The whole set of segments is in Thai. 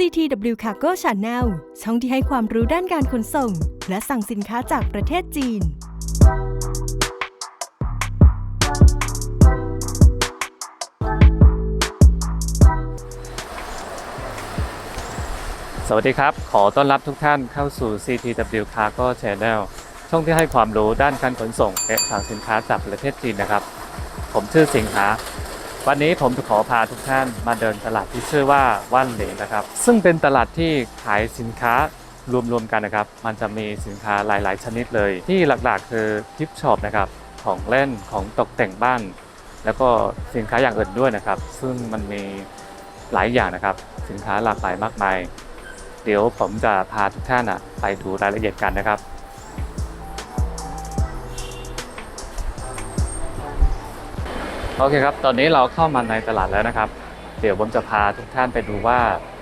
CTW Cargo Channel ช่องที่ให้ความรู้ด้านการขนส่ง และสั่งสินค้าจากประเทศจีน สวัสดีครับ ขอต้อนรับทุกท่านเข้าสู่ CTW Cargo Channel ช่องที่ให้ความรู้ด้านการขนส่งและสั่งสินค้าจากประเทศจีนนะครับ ผมชื่อสิงหา วันนี้ผมจะขอพาทุกท่านมาเดินตลาดที่ชื่อว่าว่านเหลงนะครับ ซึ่งเป็นตลาดที่ขายสินค้ารวมๆกันนะครับ มันจะมีสินค้าหลาย ๆ ชนิดเลย ที่หลักๆ คือกิฟช็อปนะครับ ของเล่นของตกแต่งบ้าน แล้วก็สินค้าอย่างอื่นด้วยนะครับ ซึ่งมันมีหลายอย่างนะครับ สินค้าหลากหลายมากมาย เดี๋ยวผมจะพาทุกท่านอะไปดูรายละเอียดกันนะครับ โอเคครับ ตอนนี้เราเข้ามาในตลาดแล้วนะครับ เดี๋ยวผมจะพาทุกท่านไปดูว่า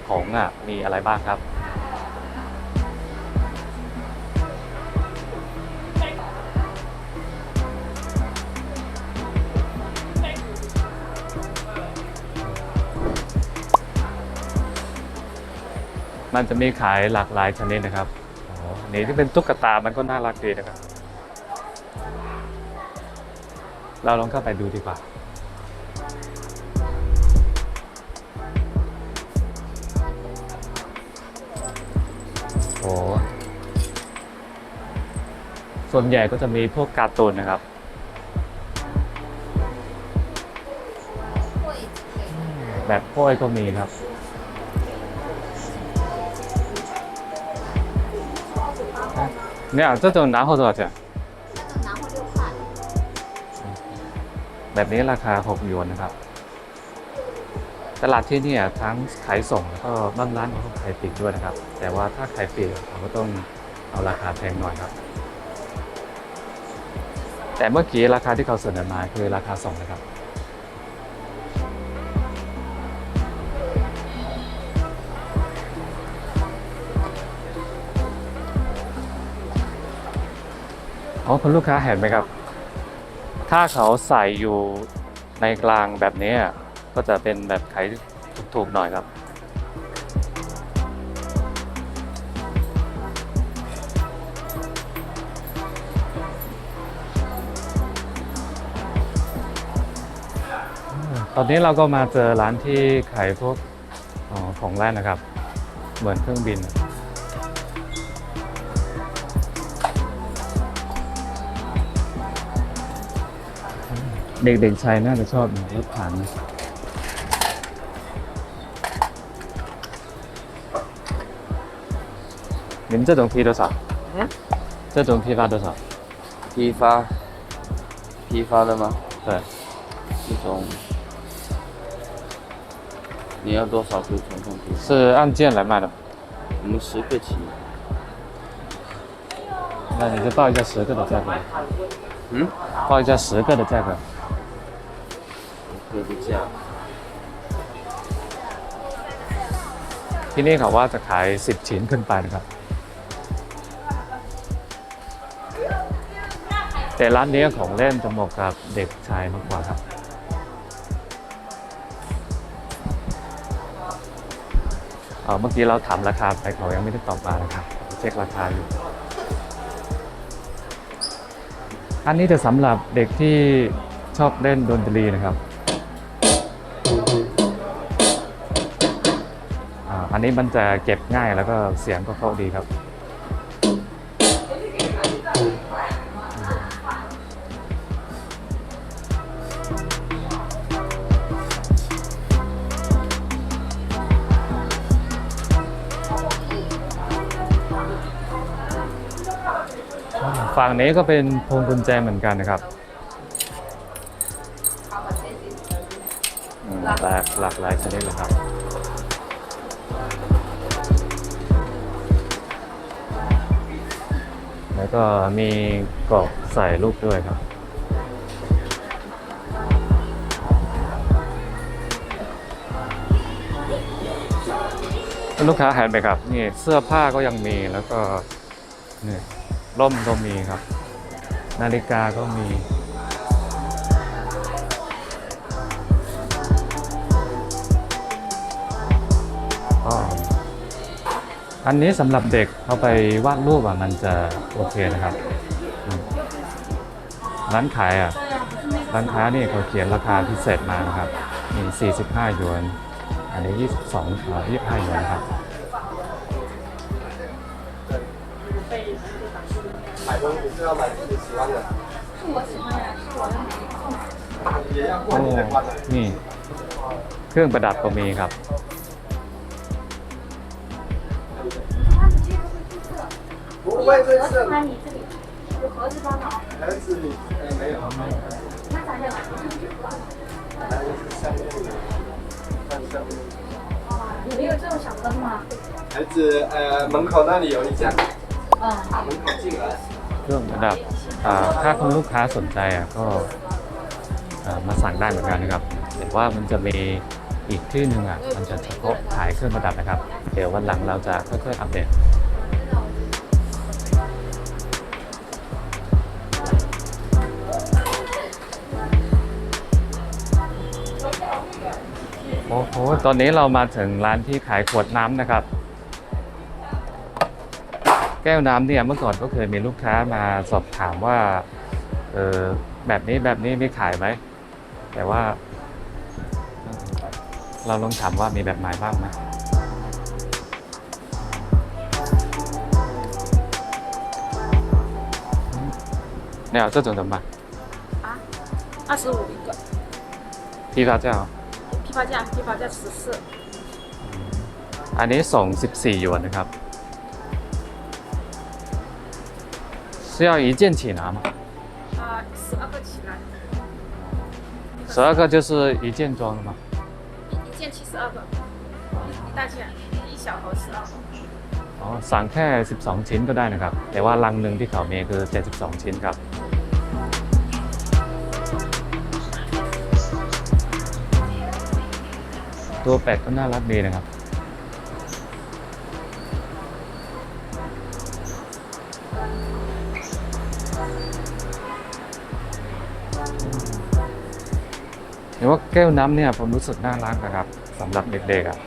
ของอะมีอะไรบ้างครับ มันจะมีขายหลากหลายชนิดนะครับอ๋ออันนี้ที่เป็นตุ๊กตา มันก็น่ารักดีนะครับ เราลองเข้าไปดูดีกว่า ส่วนใหญ่ก็จะมีพวกการ์ตูนนะครับ แบบพ้อยก็มีครับ เนี่ยเจ้าตัวน้าเขาตัวเถะแบบนี้ราคา 6 หยวนนะครับ ตลาดที่นี่ทั้งขายส่งแล้วก็บางร้านเขาก็ขายปลีกด้วยนะครับ แต่ว่าถ้าขายปลีกเขาก็ต้องเอาราคาแพงหน่อยครับ แต่เมื่อกี้ราคาที่เขาเสนอมาคือราคาส่งนะครับอ๋อคุณลูกค้าเห็นไหมครับ ถ้าเขาใส่อยู่ในกลางแบบนี้ ก็จะเป็นแบบขายถูกๆหน่อยครับ ตอนนี้เราก็มาเจอร้านที่ขายพวกอของแรกนะครับ เหมือนเครื่องบิน เด็กๆชายน่าจะชอบรถผ่านนะ 你们这种批多少？嗯，这种批发多少？批发，批发的吗？对，这种你要多少可以从中批发？是按件来卖的。我们十个起，那你就报一下十个的价格，嗯，报一下十个的价格。个的价， ที่นี่เขาว่าจะขาย 10 ชิ้นขึ้นไปนะครับ แต่ร้านนี้ของเล่นจะเหมาะกับเด็กชายมากกว่าครับเออเมื่อกี้เราถามราคาไปเขายังไม่ได้ตอบมานะครับ เช็คราคาอยู่ อันนี้จะสำหรับเด็กที่ชอบเล่นดนตรีนะครับอ่าอันนี้มันจะเก็บง่ายแล้วก็เสียงก็เข้าดีครับ ฝั่งนี้ก็เป็นพวงกุญแจเหมือนกันนะครับหลากหลากหลายชนิดเลยครับ แล้วก็มีกรอบใส่ลูกด้วยครับลูกค้าห็นไหมครับ นี่เสื้อผ้าก็ยังมีแล้วก็นี่ ร่มก็มีครับ นาฬิกาก็มี อันนี้สำหรับเด็กเอาไปวาดรูปอะมันจะโอเคนะครับ ร้านขายอะ ร้านค้านี่เขาเขียนราคาพิเศษมานะครับมี45หยวน อันนี้ 22เอ่อ25หยวนครับ 买东西是要买自己喜欢的，也要 โอ้ นี่ เครื่องประดับก็มีครับ 不会这次那你这里有盒子装的哦，盒子里呃没有，那咱这还是项链的，看项链。有没有这种小灯吗？孩子呃门口那里有一家，嗯，门口进来。 เครื่องระดับอ่าถ้าคุณลูกค้าสนใจอะก็มาสั่งได้เหมือนกันนะครับแต่ว่ามันจะมีอีกที่หนึ่งอะมันจะเฉพาะขายเครื่องประดับนะครับ เดี๋ยววันหลังเราจะค่อยๆอัปเดตโอ้โห ตอนนี้เรามาถึงร้านที่ขายขวดน้ำนะครับ แก้วน้ำเนี่ยเมื่อก่อนก็เคยมีลูกค้ามาสอบถามว่าเออแบบนี้แบบนี้มีขายไหม แต่ว่า เราลองถามว่ามีแบบไหนบ้างไหมเนี่ย这种怎么办二十五一个，批发价哦批发价批发价十四， อันนี้ส่ง14หยวนนะครับ 是要一件起拿吗啊，十二个起来，十二个就是一件装的吗一一件七十二个，一大件，一小盒十二个。 อ๋อสั่งแค่ 12 ชิ้นก็ได้นะครับ แต่ว่าลังหนึ่งที่เขามีคือ 72 ชิ้นครับ ตัวเป็ดก็น่ารักดีนะครับ แต่ว่าแก้วน้ำเนี่ยผมรู้สึกน่ารักนะครับสำหรับเด็กๆอะ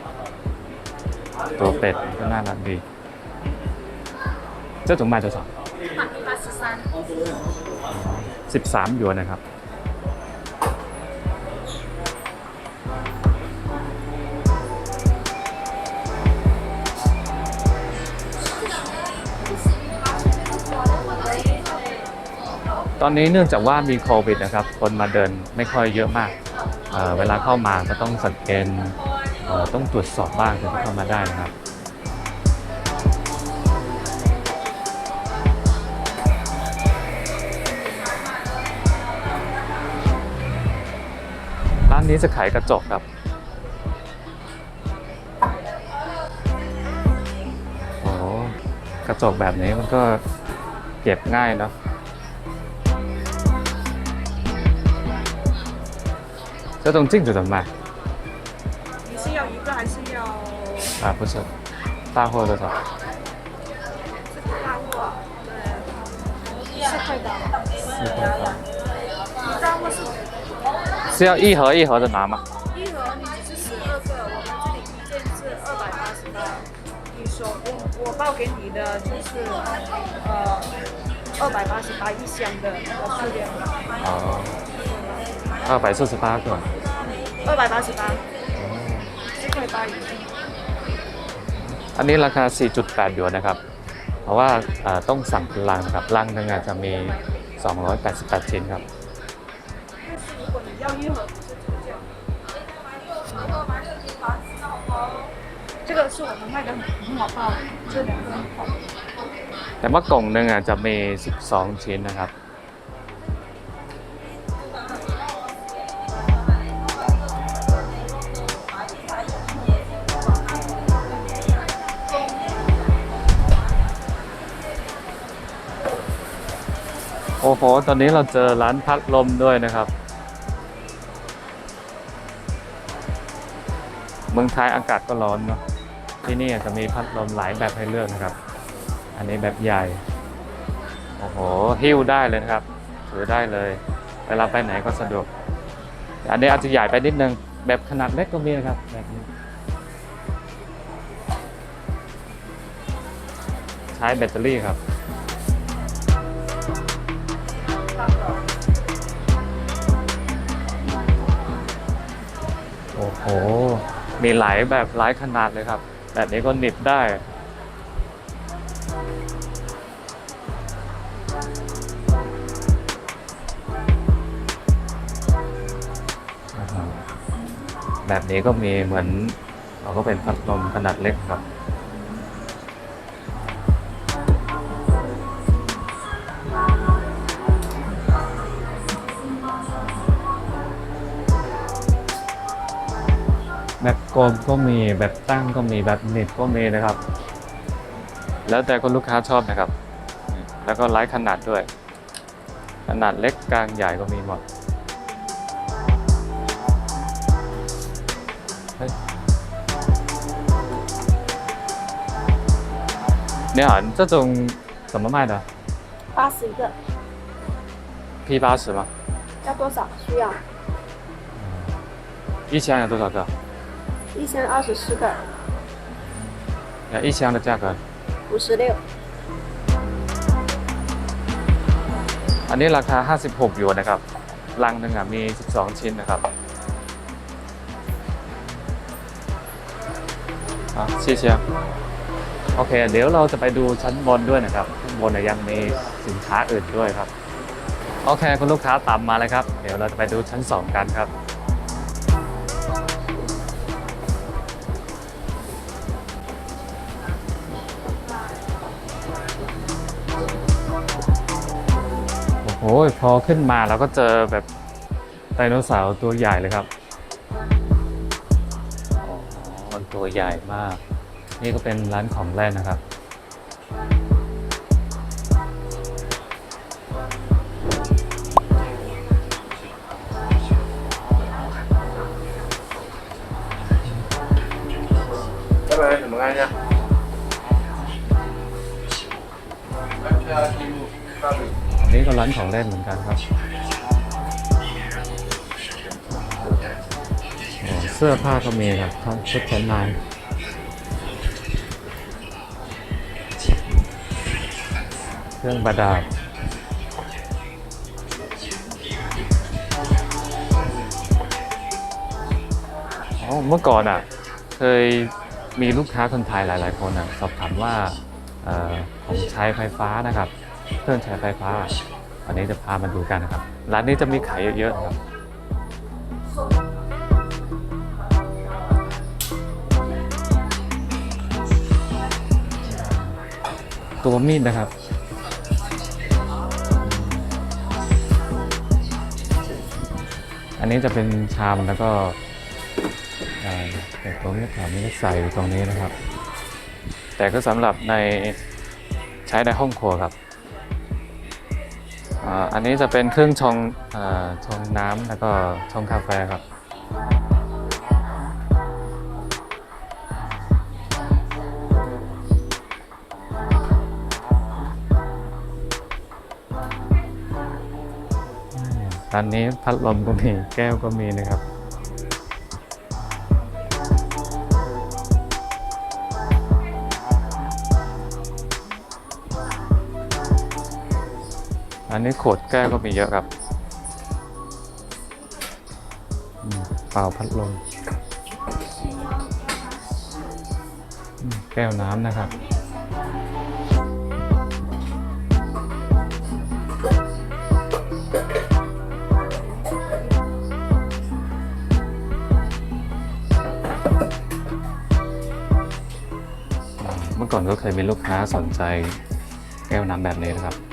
ตัวเป็ดก็น่ารักดี เจ้าถุงมาจะสองสิบสามหยวนนะครับ ตอนนี้เนื่องจากว่ามีโควิดนะครับ คนมาเดินไม่ค่อยเยอะมาก เวลาเข้ามาก็ต้องสแกนเอ่อต้องตรวจสอบบ้างถึงจะเข้ามาได้นะครับร้านนี้จะขายกระจกครับโอ้กระจกแบบนี้มันก็เก็บง่ายเนอะ 这种镜子怎么卖？你是要一个还是要啊，不是，大货多少？这个大货？对，四块的。四块的。你大货是是要一盒一盒的拿吗？一盒，你只是十二个，我们这里一件是二百八十八。你说我我报给你的就是呃二百八十八一箱的那个数量，哦，二百四十八个。二百八十八，四块八一件。 อันนี้ราคา 4.8 หยวนนะครับ เพราะว่าเอ่อต้องสั่งเป็นลังนะครับ ลังหนึงอาจจะมี 288 ชิ้นครับ 如果你要一盒，不是这个价。这个是我们卖的很很好报的，这两个很好。 แต่ว่ากล่องหนึ่งอาจจะมี 12 ชิ้นนะครับ อ้โห ตอนนี้เราเจอร้านพัดลมด้วยนะครับ เมืองไทยอากาศก็ร้อนเนาะ ที่นี่จะมีพัดลมหลายแบบให้เลือกนะครับ อันนี้แบบใหญ่ โอ้โห หิ้วได้เลยนะครับ ถือได้เลย เวลาไปไหนก็สะดวก อันนี้อาจจะใหญ่ไปนิดนึง แบบขนาดเล็กก็มีนะครับ แบบนี้ล้แบตเตอรี่ครับ มีหลายแบบหลายขนาดเลยครับ แบบนี้ก็หนิบได้ แบบนี้ก็มีเหมือนเราก็เป็นพัดลมขนาดเล็กครับ ลมก็มีแบบตั้งก็มีแบบหนิบก็มีนะครับ แล้วแต่คนลูกค้าชอบนะครับ แล้วก็ไลฟ์ขนาดด้วย ขนาดเล็กกลางใหญ่ก็มีหมด 你好，这种怎么卖的八十一个， ？P 八十吗？要多少？需要一箱有多少个？ 一箱二十四个，呃，一箱的价格。五十六。 อันนี้ราคา 56หยวนนะครับ ลังหนึ่งอ่ะมี 12 ชิ้นนะครับอ่ะชี้เชียโอเค เดี๋ยวเราจะไปดูชั้นบนด้วยนะครับข้างบนเนี่ยยังมีสินค้าอื่นด้วยครับ โอเค คุณลูกค้าตามมาเลยครับ เดี๋ยวเราจะไปดูชั้น 2 กันครับ โอ้ยพอขึ้นมาเราก็เจอแบบไดโนเสาร์ตัวใหญ่เลยครับอ๋อมันตัวใหญ่มาก นี่ก็เป็นร้านของเล่นนะครับ เล่นเหมือนกันครับ เสื้อผ้าก็มีครับทั้งชุดชั้นในเครื่องประดับอ๋อเมื่อก่อนอะ เคยมีลูกค้าคนไทยหลาย ๆ คนอะสอบถามว่าออของใช้ไฟฟ้านะครับ เครื่องใช้ไฟฟ้า วันนี้จะพามาดูกันนะครับ ร้านนี้จะมีขายเยอะๆครับตัวมีดนะครับ อันนี้จะเป็นชามแล้วก็แต่ตรงนี้แถวนี้ใส่ตรงนี้นะครับ แต่ก็สำหรับในใช้ในห้องครัวครับ อันนี้จะเป็นเครื่องชงชงน้ำแล้วก็ชงกาแฟครับตอนนี้พัดลมก็มีแก้วก็มีนะครับ นนี้ขวดแก้วก็มีเยอะครับอืมเป่าพัดลมอืมแก้วน้ำนะครับเมื่อก่อนก็เคยมีลูกค้าสนใจแก้วน้ำแบบนี้นะครับ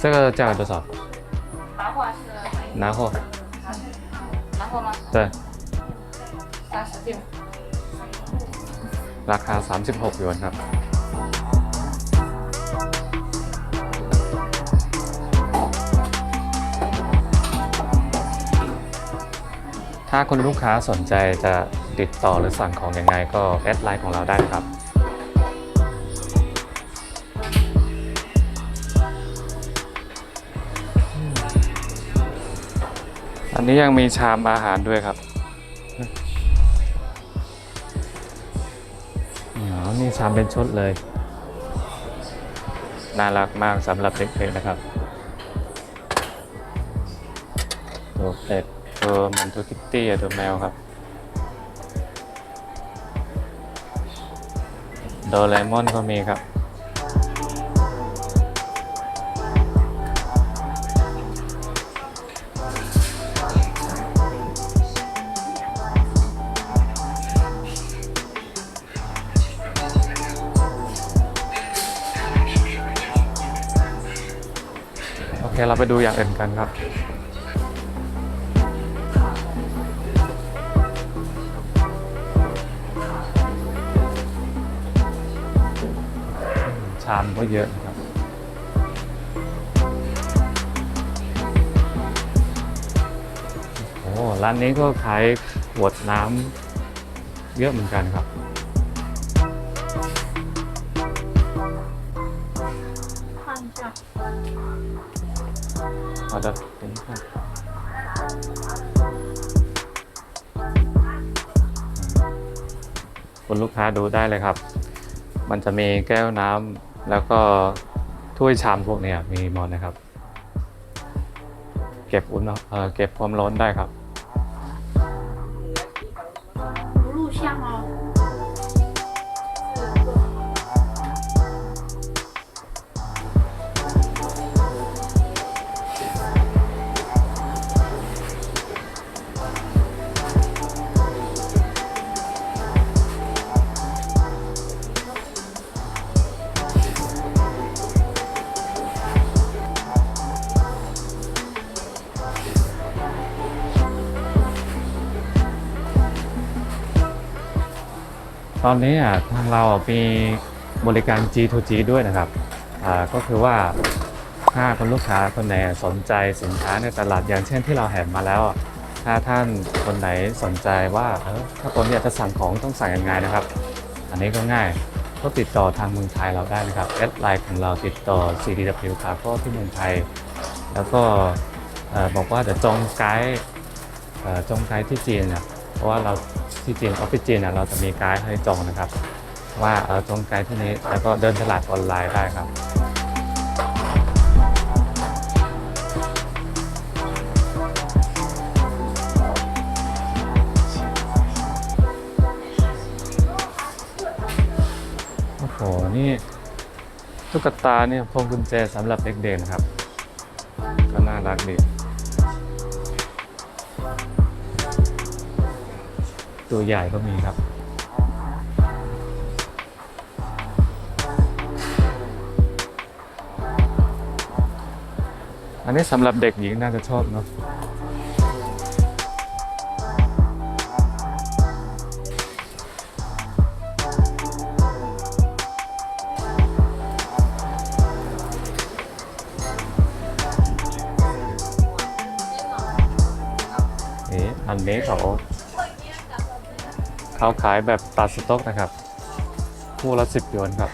这个价格多少？拿货是拿货。拿货吗？对，三十六。 ราคา 36หยวนครับ ถ้าคุณลูกค้าสนใจจะติดต่อหรือสั่งของยังไงก็แอดไลน์ของเราได้ครับ ี้ยังมีชามอาหารด้วยครับอ๋อนี่ชามเป็นชุดเลย น่ารักมากสำหรับเด็กๆนะครับตัวเป็ดตัวมันตัวคิตตี้ตัวแมวครับ โดเรมอนก็มีครับ โอเคเราไปดูอย่างอื่นกันครับ ชามก็เยอะนะครับโอ้ร้านนี้ก็ขายขวดน้ำเยอะเหมือนกันครับ เห็นครับคุณลูกค้าดูได้เลยครับ มันจะมีแก้วน้ำแล้วก็ถ้วยชามพวกนี้มีหมดนะครับ เก็บอุ่นเก็บความร้อนได้ครับ อนนี้อะทางเราอะมีบริการ G2G ด้วยนะครับอ่าก็คือว่าถ้าคุณลูกค้าคนไหนสนใจสินค้าในตลาดอย่างเช่นที่เราเห็นมาแล้วอะถ้าท่านคนไหนสนใจว่าเออถ้าคนอยากจะสั่งของต้องสั่งยังไงนะครับ อันนี้ก็ง่ายก็ติดต่อทางเมืองไทยเราได้นะครับแอดไลน์ของเราติดต่อ CDW Cargo ที่เมืองไทย แล้วก็อ่อบอกว่าจะจองไกด์เอ่อจองไกด์ที่จีนนะเพราะว่าเรา ที่จีนออฟฟิศจีนนะเราจะมีไกด์ให้จองนะครับ ว่าเออจองไกด์ที่นี้แล้วก็เดินตลาดออนไลน์ได้ครับโอ้โหนี่ตุ๊กตาเนี่ยพวงกุญแจสำหรับเด็กๆนะครับ ก็น่ารักดี ตัวใหญ่ก็มีครับ อันนี้สำหรับเด็กหญิงน่าจะชอบเนาะอันนี้เขา เขาขายแบบตัดสต็อกนะครับ คู่ละสิบหยวนครับ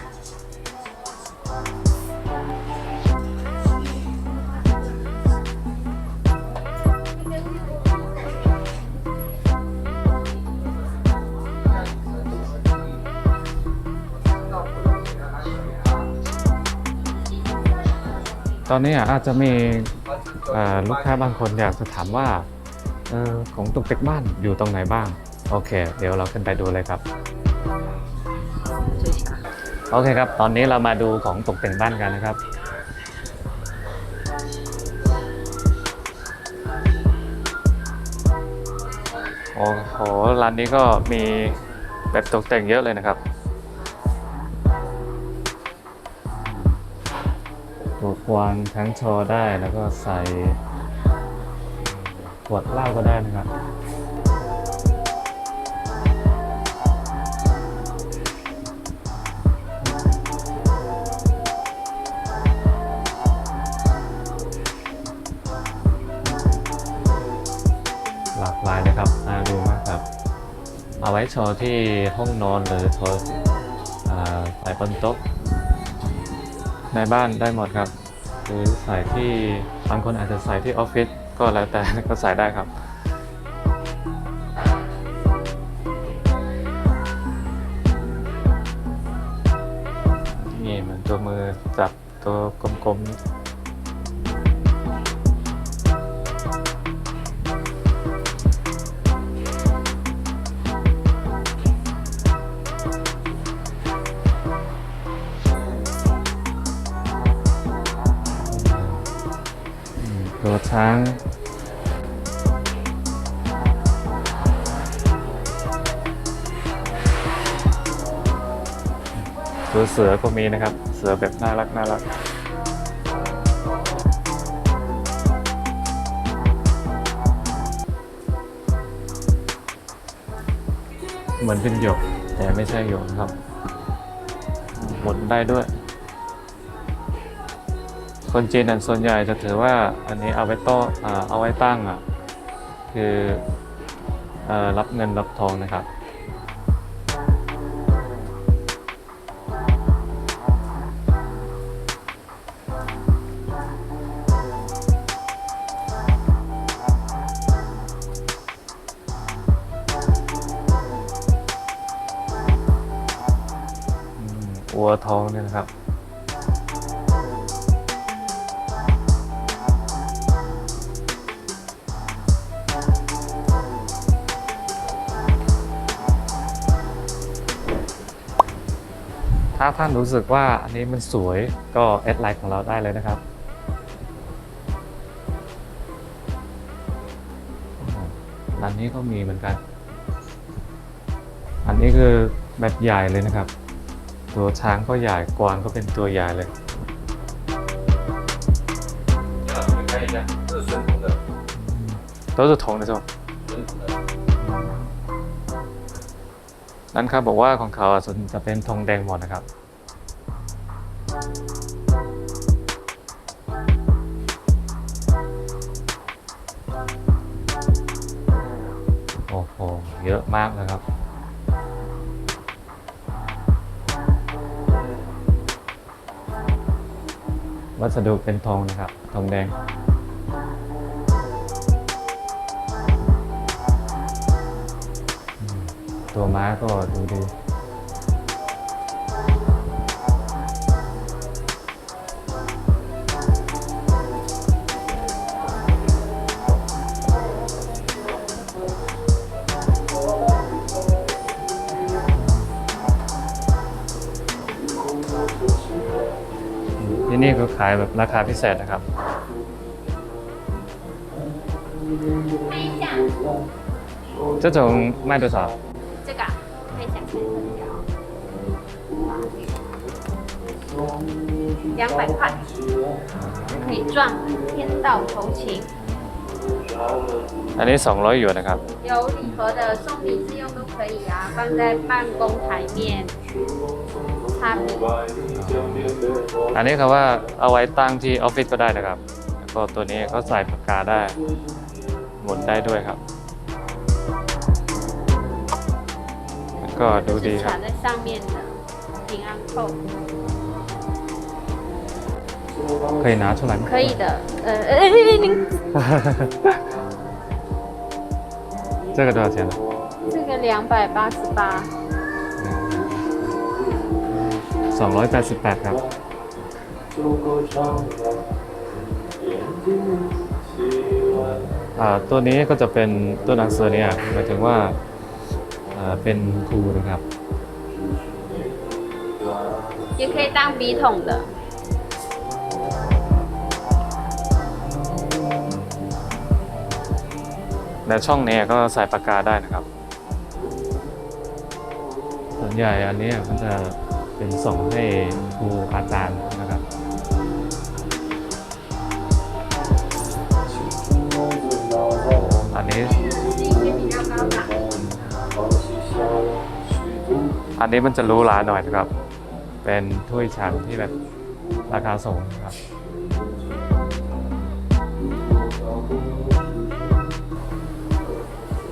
ตอนนี้อาจจะมีลูกค้าบางคนอยากจะถามว่าออของตกแต่งบ้านอยู่ตรงไหนบ้าง โอเค เดี๋ยวเราขึ้นไปดูเลยครับ โอเคครับ ตอนนี้เรามาดูของตกแต่งบ้านกันนะครับ โอ้โห ร้านนี้ก็มีแบบตกแต่งเยอะเลยนะครับตัวควางทั้งโชว์ได้แล้วก็ใส่ขวดเหล้าก็ได้นะครับ เอาไว้โชว์ที่ห้องนอนหรือโชว์ใส่บนโต๊ะในบ้านได้หมดครับหรือใส่ที่บางคนอาจจะใส่ที่ออฟฟิศก็แล้วแต่ก็ใส่ได้ครับนี่เหมือนตัวมือจับตัวกลมๆ ช้างตัวเสือก็มีนะครับ เสือแบบน่ารักน่ารักเหมือนเป็นหยกแต่ไม่ใช่หยกนะครับหมุนได้ด้วย คนจีนส่วนใหญ่จะถือว่าอันนี้เอาไว้ต้อเอาไว้ตั้งอะคืออรับเงินรับทองนะครับอัวทองเนี่ยนะครับาท่านรู้สึกว่าอันนี้มันสวยก็แอดไลน์ของเราได้เลยนะครับ ร้านนี้ก็มีเหมือนกัน อันนี้คือแบบใหญ่เลยนะครับ ตัวช้างก็ใหญ่กวางก็เป็นตัวใหญ่เลยตัวสุดทงนะจ๊ะนั่นค้าบอกว่าของเขาส่วนจะเป็นทองแดงหมดนะครับ โอ้โห เยอะมากนะครับ วัสดุเป็นทองนะครับ ทองแดงตัวม้าก็ดูดี ก็ขายแบบราคาพิเศษนะครับ 这种卖多少？这个啊可以想看两百块，可以赚天道酬勤。 อันนี้ 200หยวนนะครับ 有礼盒的送礼自用都可以啊，放在办公台面 擦笔。 อันนี้คือว่าเอาไว้ตั้งที่ออฟฟิศก็ได้นะครับ แล้วก็ตัวนี้ก็ใส่ปากกาได้ หมุนได้ด้วยครับแล้วก็ดูดี 是 ครับ 插在上面的平安扣， เคย拿出来吗可以的。呃，呃，您这个多少钱呢？这个两百八十八， 288ครับ อ่าตัวนี้ก็จะเป็นตัวหนังสือเนี่ยหมายถึงว่าอ่าเป็นครูนะครับ 也可以当笔筒的。 และช่องนี้ก็ใส่ปากกาได้นะครับ ส่วนใหญ่อันนี้มันจะ เป็นส่งให้ครูอาจารย์นะครับอันนี้ อันนี้มันจะรู้หลาหน่อยนะครับ เป็นถ้วยชามที่แบบราคาสูงครับ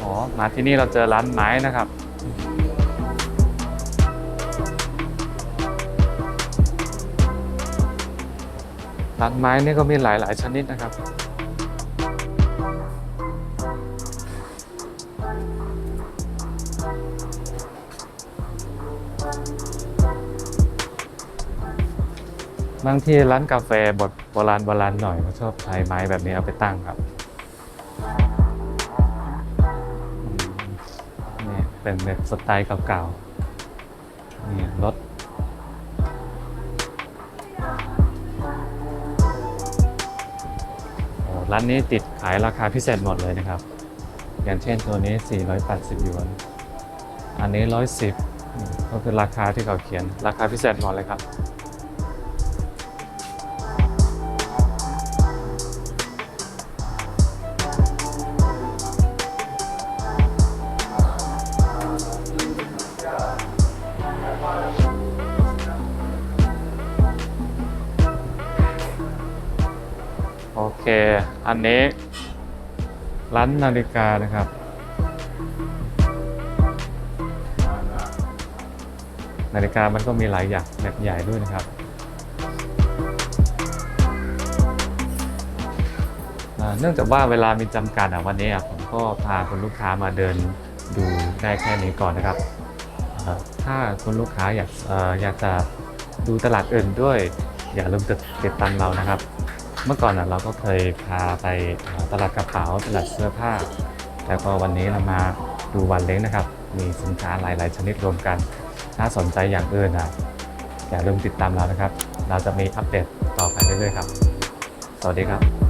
อ๋อมาที่นี่เราเจอร้านไม้นะครับ ร้านไม้นี่ก็มีหลาย ๆ ชนิดนะครับ บางทีร้านกาแฟบดโบราณโบราณหน่อยเขาชอบใช้ไม้แบบนี้เอาไปตั้งครับนี่เป็นแบบสไตล์เก่าๆนี่รถ ร้านนี้ติดขายราคาพิเศษหมดเลยนะครับ อย่างเช่นตัวนี้ 480หยวน อันนี้ 110 ก็คือราคาที่เขาเขียนราคาพิเศษหมดเลยครับ อันนี้ร้านนาฬิกานะครับ นาฬิกามันก็มีหลายอย่างแบบใหญ่ด้วยนะครับ เนื่องจากว่าเวลามีจำกัดอะวันนี้อะผมก็พาคุณลูกค้ามาเดินดูได้แค่นี้ก่อนนะครับ ถ้าคุณลูกค้าอยากอยากจะดูตลาดอื่นด้วย อย่าลืมติดติดตามเรานะครับ เมื่อก่อนนะเราก็เคยพาไปตลาดกระเป๋าตลาดเสื้อผ้าแล้วก็วันนี้เรามาดูวันเล้งนะครับ มีสินค้าหลาย ๆ ชนิดรวมกัน ถ้าสนใจอย่างอื่นอะอย่าลืมติดตามเรานะครับ เราจะมีอัปเดตต่อไปเรื่อย ๆ ครับ สวัสดีครับ